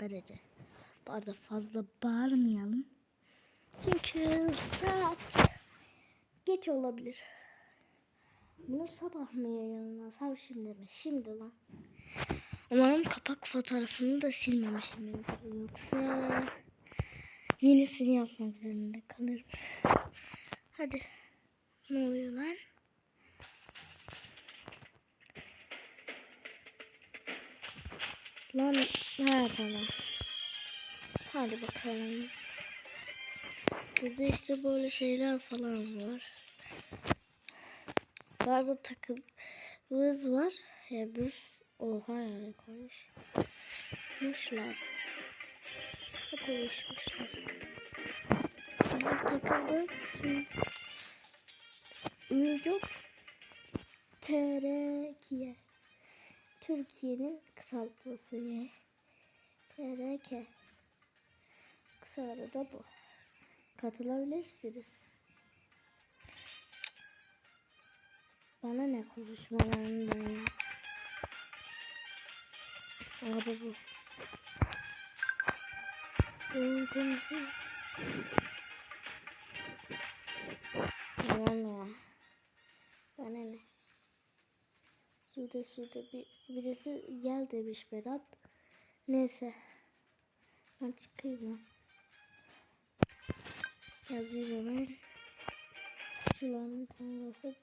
böylece. Bu arada fazla bağırmayalım. Çünkü saat geç olabilir. Bunu sabah mı yayınlasam şimdi mi? Şimdi lan. Umarım kapak fotoğrafını da silmemişim. Yoksa yenisini yapmak zorunda kalırım. Hadi. Ne oluyor lan? Lan ha tamam. Hadi bakalım. Burada işte böyle şeyler falan var. Bu arada takımımız var. Ya bir oha yani konuş. Konuşmuşlar. Konuşmuşlar. Bizim takımda tüm yok. Türkiye. Türkiye'nin kısaltması Y. TRK. Kısa da bu. Katılabilirsiniz. Bana ne konuşmalarından ya. Abi bu. Oyun konusu. Bana Sude sude bir, birisi gel demiş Berat. Neyse. Ben çıkayım. Yazayım hemen. Şuranın tanrısı.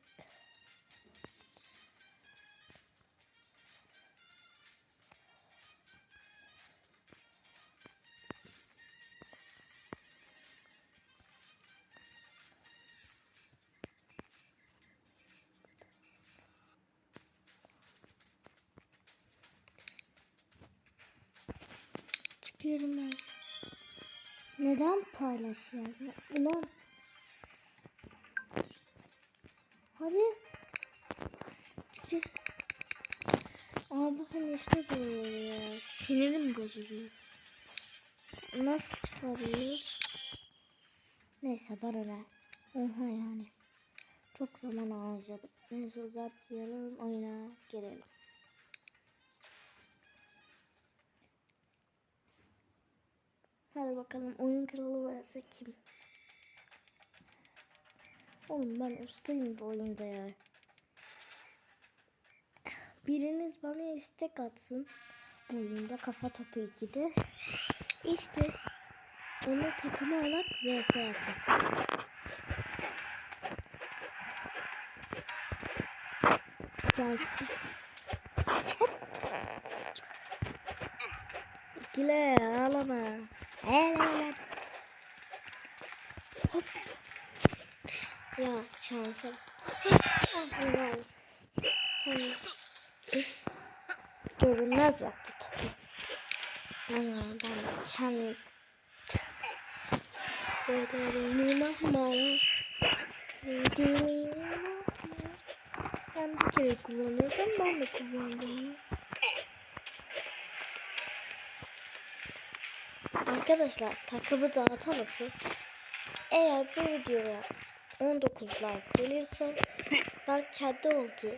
Çıkıyorum ben. Neden paylaşıyor? Ulan. Hadi. Çıkır. Abi hani işte böyle ya. Sinirim bozuluyor. Nasıl çıkabiliyoruz? Neyse bana ne. Oha yani. Çok zaman harcadık. Neyse uzatmayalım oyuna girelim. Hadi bakalım oyun kralı varsa kim? Oğlum ben ustayım bu oyunda ya. Biriniz bana istek atsın. Bu oyunda kafa topu 2'de. İşte onu takımı alarak vs yapın. Gelsin. Hop. İkile ağlama. Evet. Hop. Ya şansa. Hani. Görünmez yaptı topu. Ben ben mahmaya. Bederini mahmaya. Ben bir kere kullanıyorsam ben de kullandım. Arkadaşlar takımı dağıtalım mı? Eğer bu videoya 19 like gelirse ben kendi olduğu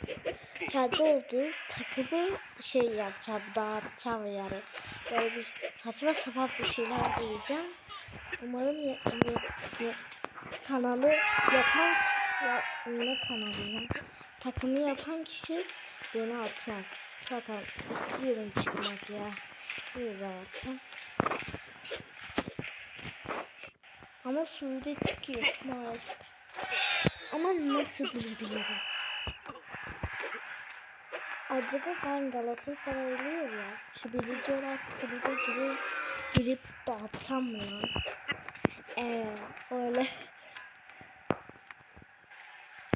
kendi olduğu takımı şey yapacağım dağıtacağım yani. Böyle bir saçma sapan bir şeyler diyeceğim. Umarım ya, ya, ya, kanalı yapan ya, ne kanalı ya? Takımı yapan kişi beni atmaz. Zaten istiyorum çıkmak ya. Bir daha yapacağım ama Suudi çıkıyor maalesef. Ama nasıl bilebilirim? Acaba ben Galatasaraylıyım ya. Şu birinci olarak kulübe girip, girip dağıtsam mı lan? Ee, öyle.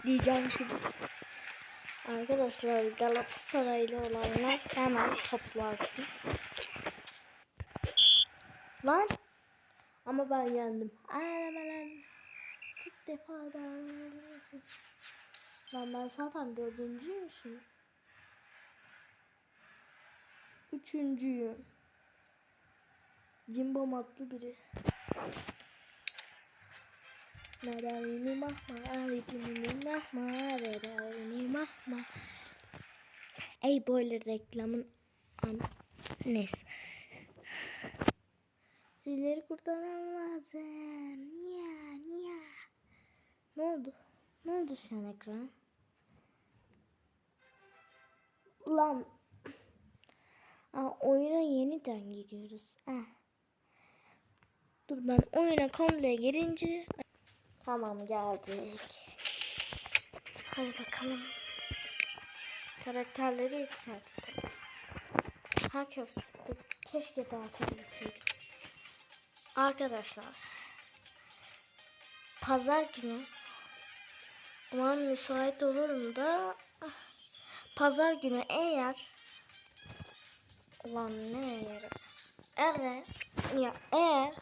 Diyeceğim ki Arkadaşlar Galatasaraylı olanlar hemen toplansın. Lan ama ben yendim. Ağlama lan. 40 defa da ağlamasın. Lan ben zaten dördüncüymüşüm. Üçüncüyüm. Cimbom adlı biri. Meralini mahma, aritini mahma, meralini mahma. Ey böyle reklamın an neyse. Sizleri kurtarmam lazım. Niye? Niye? Ne oldu? Ne oldu şu an ekrana? Lan. Aa, oyuna yeniden giriyoruz. Ah. Dur ben oyuna komple girince. Tamam geldik. Hadi bakalım. Karakterleri yükselttik. Herkes keşke dağıtabilseydim. Arkadaşlar. Pazar günü umarım müsait olurum da pazar günü eğer ulan ne eğer eğer ya eğer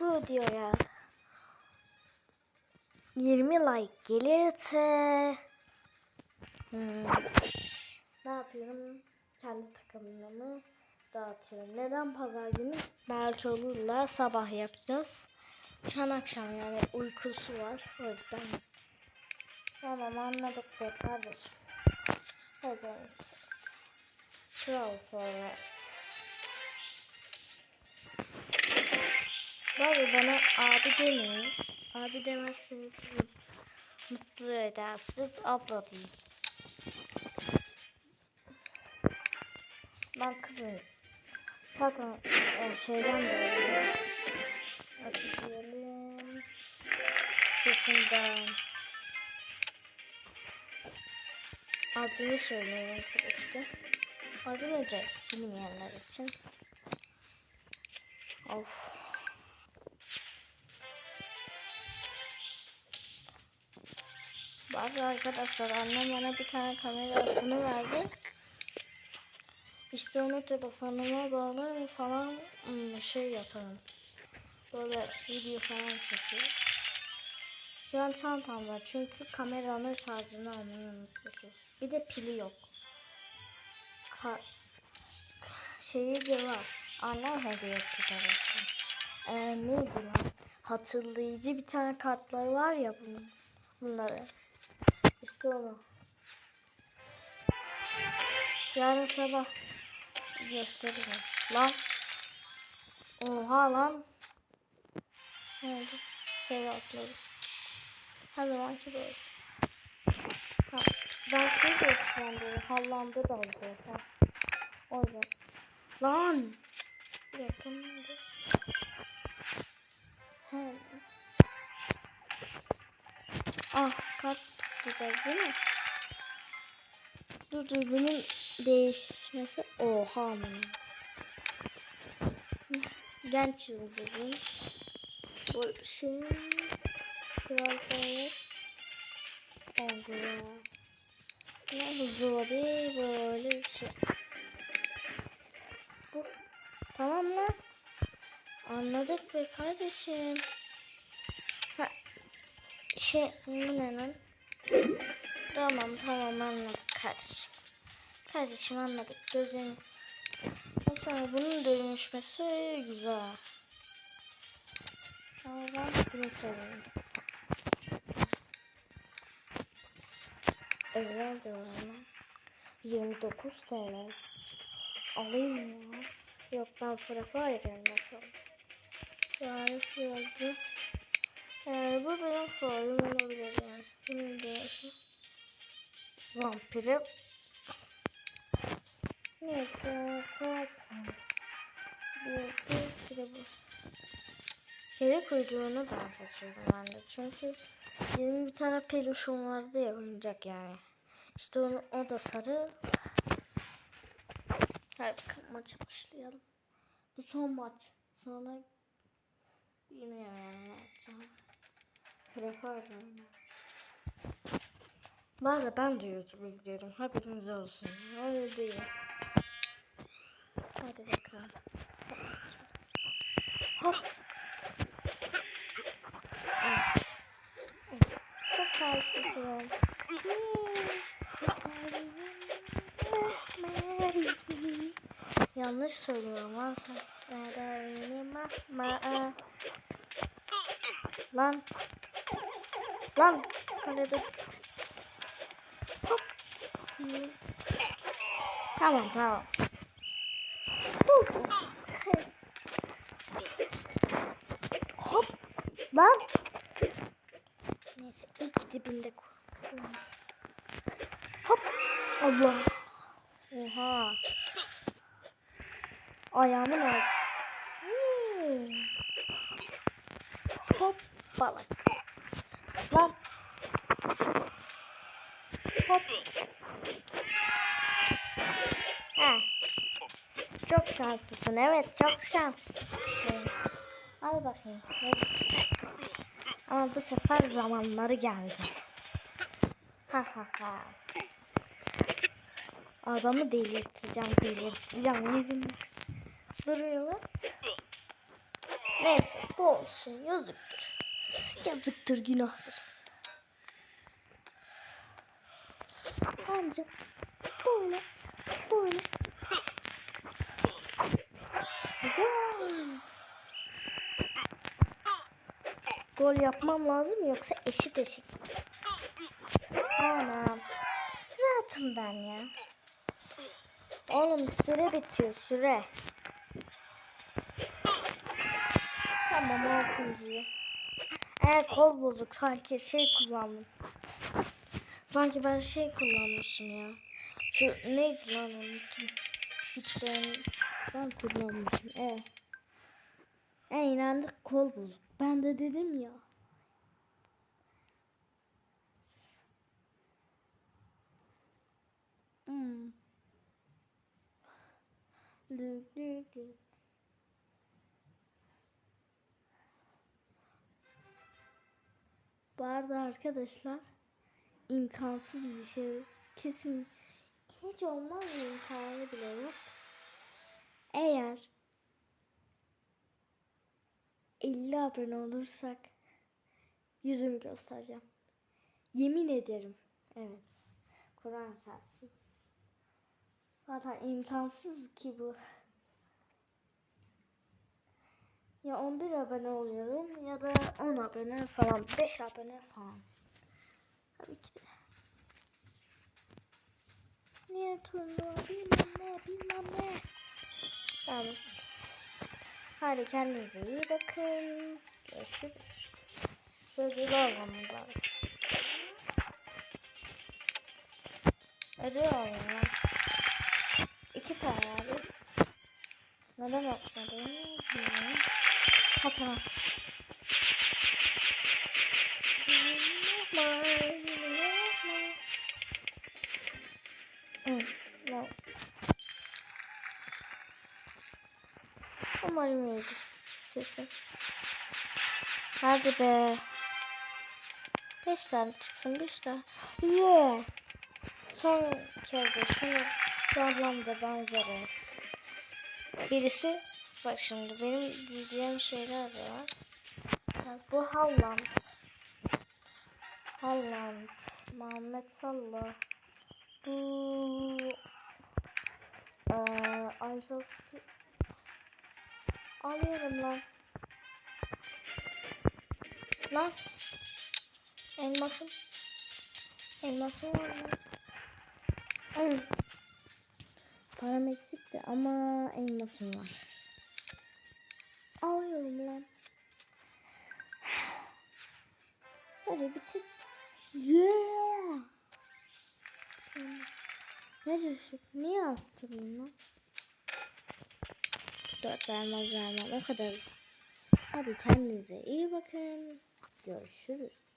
bu videoya 20 like gelirse hmm, ne yapıyorum? Kendi takımımı dağıtıyorum. Neden pazar günü? Belki olurlar. Sabah yapacağız. Şu an akşam yani uykusu var. O yüzden. Tamam anladık be kardeşim. Hadi. Troll format. Baba bana abi demeyin. Abi demezseniz mutlu edersiniz. Abla deyin. Ben kızım. Zaten e, şeyden dolayı. Nasıl diyelim? Sesinden. Adını söylüyorum tabii ki de. Adım Ece bilmeyenler için. Of. Bazı arkadaşlar annem bana bir tane kamerasını verdi. İşte onu telefonuma bağlarım falan hmm, şey yaparım. Böyle video falan çekiyor. Şu an çantamda çünkü kameranın şarjını almayı unutmuşuz. Bir de pili yok. Ka şeyi de var. Annem hediye etti tabii. Ee, neydi lan? Hatırlayıcı bir tane kartları var ya bunun. Bunları. İşte onu. Yarın sabah gösteririm. Lan. Oha lan. Ne oldu? Sevi atladı. Her zamanki böyle. Ha, ben şey de böyle Hollanda da alacağız. Ha. O yüzden. Lan. Bir dakika? Ha. Ah kart tutacağız değil mi? Dur dur bunun değişmesi oha mı? Genç yıldızın bu şey oldu ya. Ne huzuri böyle bir şey. Bu tamam lan. Anladık be kardeşim. Ha, şey bu ne lan? Tamam tamam anladık kardeşim. Kardeşim anladık gözün. Sonra bunun dönüşmesi güzel. Ama ben bunu seviyorum. Evler ama. 29 TL. Alayım mı? Yok ben fırafa ayırıyorum nasıl? Yani şurada. Yani bu benim favorim Vampirim. Neyse saat. Bir, bir, bir de bu. Kedi kuyruğunu da seçiyorum ben de. Çünkü benim bir tane peluşum vardı ya oyuncak yani. İşte onu, o da sarı. Bakalım maça başlayalım. Bu son maç. Sonra yine yani yapacağım. Frefa oynayacağım. Bu arada ben de YouTube izliyorum. Haberiniz olsun. Öyle değil. Hadi bakalım. Hop. Evet. Evet. Çok tatlısın. Yanlış söylüyorum lan sen. Lan. Lan. Kalede. Tamam tamam. Hop. Lan. Neyse ilk dibinde Hop. Allah. Oha. Ayağımın oldu. Hmm. Hop balık. Hop. Ha. Çok şanslısın. Evet çok şanslısın. Al bakayım. Evet. Ama bu sefer zamanları geldi. Ha ha ha. Adamı delirteceğim, delirteceğim. Yemin Duruyorlar. Neyse bu olsun. Yazıktır. Yazıktır, günahtır. Bence böyle, böyle. Gol. Gol yapmam lazım yoksa eşit eşit. Anam. Rahatım ben ya. Oğlum süre bitiyor süre. Tamam altıncıyı. Eğer kol bozuk sanki şey kullandım. Sanki ben şey kullanmışım ya. Şu neydi lan onun için? Hiç ben, ben kullanmışım. Evet. E inandık kol bozuk. Ben de dedim ya. Hmm. Lük lük lük. Bu arada arkadaşlar imkansız bir şey. Kesin hiç olmaz mı imkanı bile yok. Eğer 50 abone olursak yüzümü göstereceğim. Yemin ederim. Evet. Kur'an çarpsın. Zaten imkansız ki bu. Ya 11 abone oluyorum ya da 10 abone falan. 5 abone falan. Tabii ki de. Niye turnuva bilmem ne bilmem ne. Yani. Hadi kendinize iyi bakın. Görüşürüz. Sözü olmamız lazım. Ödül alayım lan. İki tane abi. Neden atmadım? Ha tamam. İyidir sesim. Hadi be. Beş tane çıksın beş tane. Yeah. Son kez de şunu ablamda benzeri. Birisi bak şimdi benim diyeceğim şeyler var. Bak, bu Halland. Halland. Muhammed Sallah. Bu ee, Ayşe Alıyorum lan. Lan. Elmasım. Elmasım var mı? Hı. Param eksikti ama elmasım var. Alıyorum lan. Hadi bitir. Yeah. Ne diyorsun? Niye attın lan? Dört elmas vermem o kadar. Hadi kendinize iyi bakın. Görüşürüz.